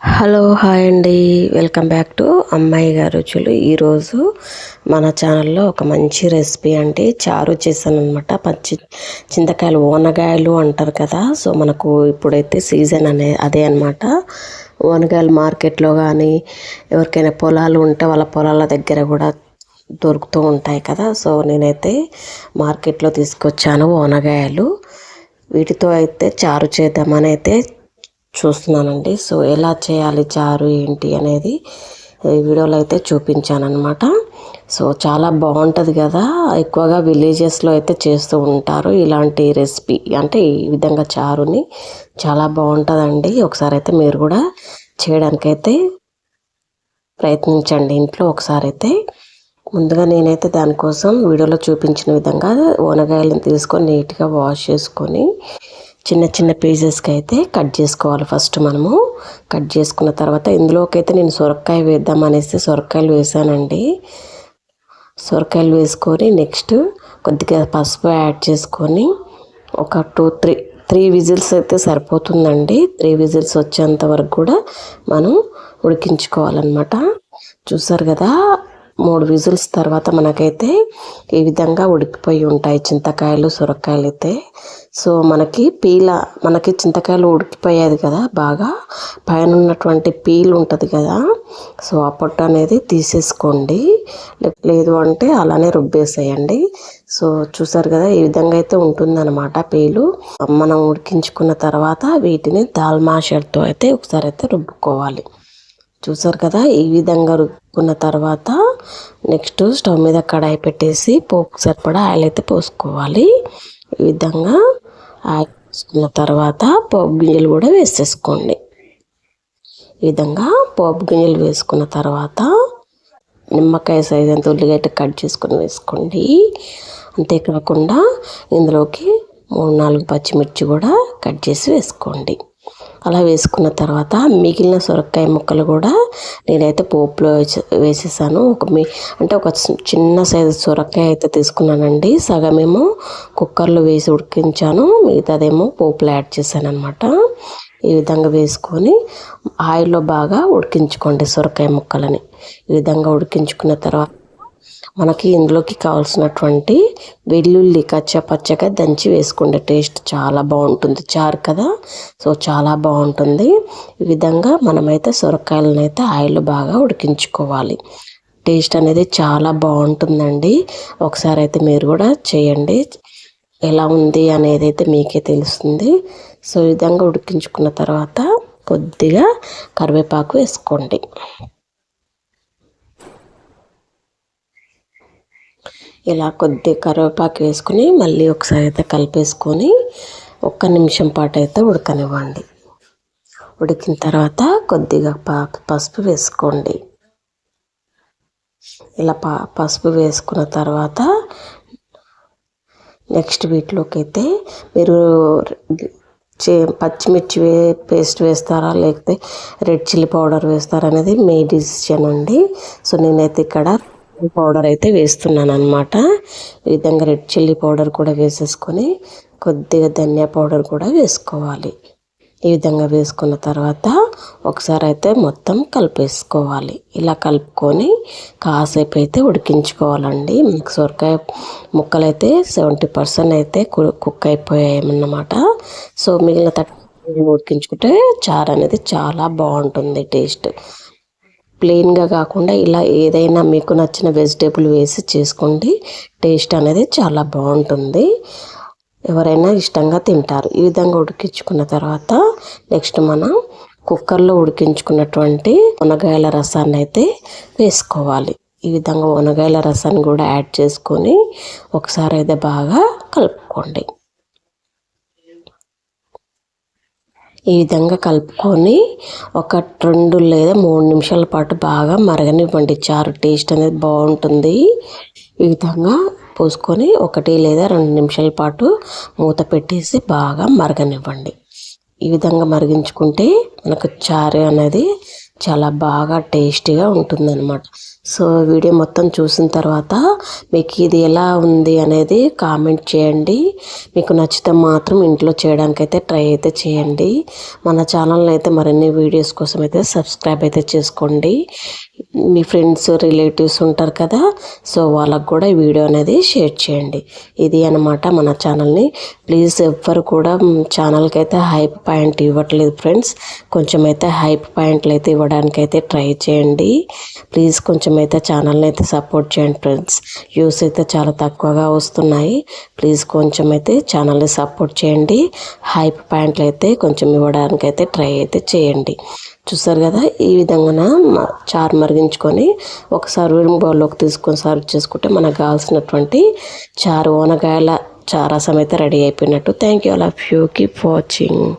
Hello hi అండి. Welcome back to అమ్మాయి గారు రుచులు. ఈరోజు మన ఛానల్లో ఒక మంచి రెసిపీ అండి. చారు చేశాను అనమాట పచ్చి చింతకాయలు ఓనగాయలు అంటారు కదా. సో మనకు ఇప్పుడైతే సీజన్ అనే అదే అనమాట ఓనగాయలు మార్కెట్లో కానీ ఎవరికైనా పొలాలు ఉంటే వాళ్ళ పొలాల దగ్గర కూడా దొరుకుతూ ఉంటాయి కదా. సో నేనైతే మార్కెట్లో తీసుకొచ్చాను ఓనగాయలు వీటితో అయితే చారు చేద్దామని అయితే చూస్తున్నానండి. సో ఎలా చేయాలి చారు ఏంటి అనేది వీడియోలో అయితే చూపించాను అనమాట సో చాలా బాగుంటుంది కదా. ఎక్కువగా విలేజెస్లో అయితే చేస్తూ ఉంటారు ఇలాంటి రెసిపీ. అంటే ఈ విధంగా చారుని చాలా బాగుంటుందండి. ఒకసారి అయితే మీరు కూడా చేయడానికైతే ప్రయత్నించండి ఇంట్లో ఒకసారి అయితే. ముందుగా నేనైతే దానికోసం వీడియోలో చూపించిన విధంగా ఓనగాయలను తీసుకొని నీట్గా వాష్ చేసుకొని చిన్న చిన్న పీసెస్కి అయితే కట్ చేసుకోవాలి ఫస్ట్ మనము. కట్ చేసుకున్న తర్వాత ఇందులోకి అయితే నేను సొరకాయ వేద్దాం అనేసి సొరకాయలు వేసానండి. సొరకాయలు వేసుకొని నెక్స్ట్ కొద్దిగా పసుపు యాడ్ చేసుకొని ఒక టూ త్రీ త్రీ విజిల్స్ అయితే సరిపోతుందండి. త్రీ విజిల్స్ వచ్చేంత వరకు కూడా మనం ఉడికించుకోవాలన్నమాట. చూసారు కదా మూడు విజిల్స్ తర్వాత మనకైతే ఈ విధంగా ఉడికిపోయి ఉంటాయి చింతకాయలు సొరకాయలు అయితే సో మనకి పీల మనకి చింతకాయలు ఉడికిపోయేది కదా బాగా పైన ఉన్నటువంటి పీల్ ఉంటుంది కదా సో ఆ పొట్టు అనేది తీసేసుకోండి. లేదు అంటే అలానే రుబ్బేసేయండి. సో చూసారు కదా ఈ విధంగా అయితే ఉంటుందన్నమాట పీలు. మనం ఉడికించుకున్న తర్వాత వీటిని దాల్మాషర్తో అయితే ఒకసారి అయితే రుబ్బుకోవాలి. చూసారు కదా ఈ విధంగా రుబ్బుకున్న తర్వాత నెక్స్ట్ స్టవ్ మీద కడాయి పెట్టేసి పోపు సరిపడా ఆయిల్ అయితే పోసుకోవాలి. ఈ విధంగా ఆయిల్ తర్వాత పోపు గింజలు కూడా వేసేసుకోండి. ఈ విధంగా పోపు గింజలు వేసుకున్న తర్వాత నిమ్మకాయ సైజ్ అంత ఉల్లిగడ్డ కట్ చేసుకొని వేసుకోండి. అంతేకాకుండా ఇందులోకి మూడు నాలుగు పచ్చిమిర్చి కూడా కట్ చేసి వేసుకోండి. అలా వేసుకున్న తర్వాత మిగిలిన సొరకాయ ముక్కలు కూడా నేనైతే పోపులో వేసేసాను. ఒక మీ అంటే ఒక చిన్న సైజు సొరకాయ అయితే తీసుకున్నానండి. సగమేమో కుక్కర్లో వేసి ఉడికించాను. మిగతాదేమో పోపులో యాడ్ చేశాను అనమాట ఈ విధంగా వేసుకొని ఆయిల్లో బాగా ఉడికించుకోండి సొరకాయ ముక్కలని. ఈ విధంగా ఉడికించుకున్న తర్వాత మనకి ఇందులోకి కావాల్సినటువంటి వెల్లుల్లి కచ్చా పచ్చగా దంచి వేసుకోండి టేస్ట్ చాలా బాగుంటుంది. చారు కదా? సో చాలా బాగుంటుంది. ఈ విధంగా మనమైతే సొరకాయలను అయితే ఆయిల్ బాగా ఉడికించుకోవాలి. టేస్ట్ అనేది చాలా బాగుంటుందండి. ఒకసారి అయితే మీరు కూడా చేయండి. ఎలా ఉంది అనేది అయితే మీకే తెలుస్తుంది. సో ఈ విధంగా ఉడికించుకున్న తర్వాత కొద్దిగా కరివేపాకు వేసుకోండి. ఇలా కొద్ది కరివేపాకు వేసుకుని మళ్ళీ ఒకసారి అయితే కలిపేసుకొని ఒక్క నిమిషం పాటు అయితే ఉడకనివ్వండి. ఉడికిన తర్వాత కొద్దిగా పసుపు వేసుకోండి. ఇలా పా పసుపు వేసుకున్న తర్వాత నెక్స్ట్ వీటిలోకి అయితే మీరు చే పచ్చిమిర్చి వే పేస్ట్ వేస్తారా లేకపోతే రెడ్ చిల్లీ పౌడర్ వేస్తారా అనేది మీ డిసిషన్ అండి. సో నేనైతే ఇక్కడ పౌడర్ అయితే వేస్తున్నాను అనమాట ఈ విధంగా రెడ్ చిల్లీ పౌడర్ కూడా వేసేసుకొని కొద్దిగా ధనియా పౌడర్ కూడా వేసుకోవాలి. ఈ విధంగా వేసుకున్న తర్వాత ఒకసారి అయితే మొత్తం కలిపేసుకోవాలి. ఇలా కలుపుకొని కాసేపు అయితే ఉడికించుకోవాలండి. మీకు సొరకాయ ముక్కలు అయితే సెవెంటీ పర్సెంట్ అయితే కుక్ అయిపోయాయన్నమాట. సో మిగిలిన థర్టీ ఉడికించుకుంటే చారు అనేది చాలా బాగుంటుంది టేస్ట్. ప్లెయిన్గా కాకుండా ఇలా ఏదైనా మీకు నచ్చిన వెజిటేబుల్ వేసి చేసుకోండి. టేస్ట్ అనేది చాలా బాగుంటుంది. ఎవరైనా ఇష్టంగా తింటారు. ఈ విధంగా ఉడికించుకున్న తర్వాత నెక్స్ట్ మనం కుక్కర్లో ఉడికించుకున్నటువంటి మునగాయల రసాన్ని అయితే వేసుకోవాలి. ఈ విధంగా మునగాయల రసాన్ని కూడా యాడ్ చేసుకొని ఒకసారి అయితే బాగా కలుపుకోండి. ఈ విధంగా కలుపుకొని ఒక రెండు లేదా మూడు నిమిషాల పాటు బాగా మరగనివ్వండి. చారు టేస్ట్ అనేది బాగుంటుంది. ఈ విధంగా పోసుకొని ఒకటి లేదా రెండు నిమిషాల పాటు మూత పెట్టేసి బాగా మరగనివ్వండి. ఈ విధంగా మరిగించుకుంటే మనకు చారు అనేది చాలా బాగా టేస్టీగా ఉంటుందన్నమాట. సో వీడియో మొత్తం చూసిన తర్వాత మీకు ఇది ఎలా ఉంది అనేది కామెంట్ చేయండి. మీకు నచ్చితే మాత్రం ఇంట్లో చేయడానికైతే ట్రై అయితే చేయండి. మన ఛానల్ని అయితే మరిన్ని వీడియోస్ కోసం అయితే సబ్స్క్రైబ్ అయితే చేసుకోండి. మీ ఫ్రెండ్స్ రిలేటివ్స్ ఉంటారు కదా సో వాళ్ళకు కూడా ఈ వీడియో అనేది షేర్ చేయండి. ఇది అనమాట మన ఛానల్ని. ప్లీజ్ ఎవ్వరు కూడా ఛానల్కి అయితే హైప్ పాయింట్ ఇవ్వట్లేదు ఫ్రెండ్స్. కొంచెం అయితే హైప్ పాయింట్లు అయితే ఇవ్వడానికి అయితే ట్రై చేయండి. ప్లీజ్ కొంచెం అయితే ఛానల్ని అయితే సపోర్ట్ చేయండి ఫ్రెండ్స్. వ్యూస్ అయితే చాలా తక్కువగా వస్తున్నాయి. ప్లీజ్ కొంచెం అయితే ఛానల్ని సపోర్ట్ చేయండి. హైప్ పాయింట్లు అయితే కొంచెం ఇవ్వడానికి అయితే ట్రై అయితే చేయండి. చూసారు కదా? ఈ విధంగా చారు మరిగించుకొని ఒక సర్వింగ్ బౌల్లోకి తీసుకొని సర్వ్ చేసుకుంటే మనకు కావాల్సినటువంటి చారు ఓనగాయల చారసం అయితే రెడీ అయిపోయినట్టు. Thank you all of you. Keep watching.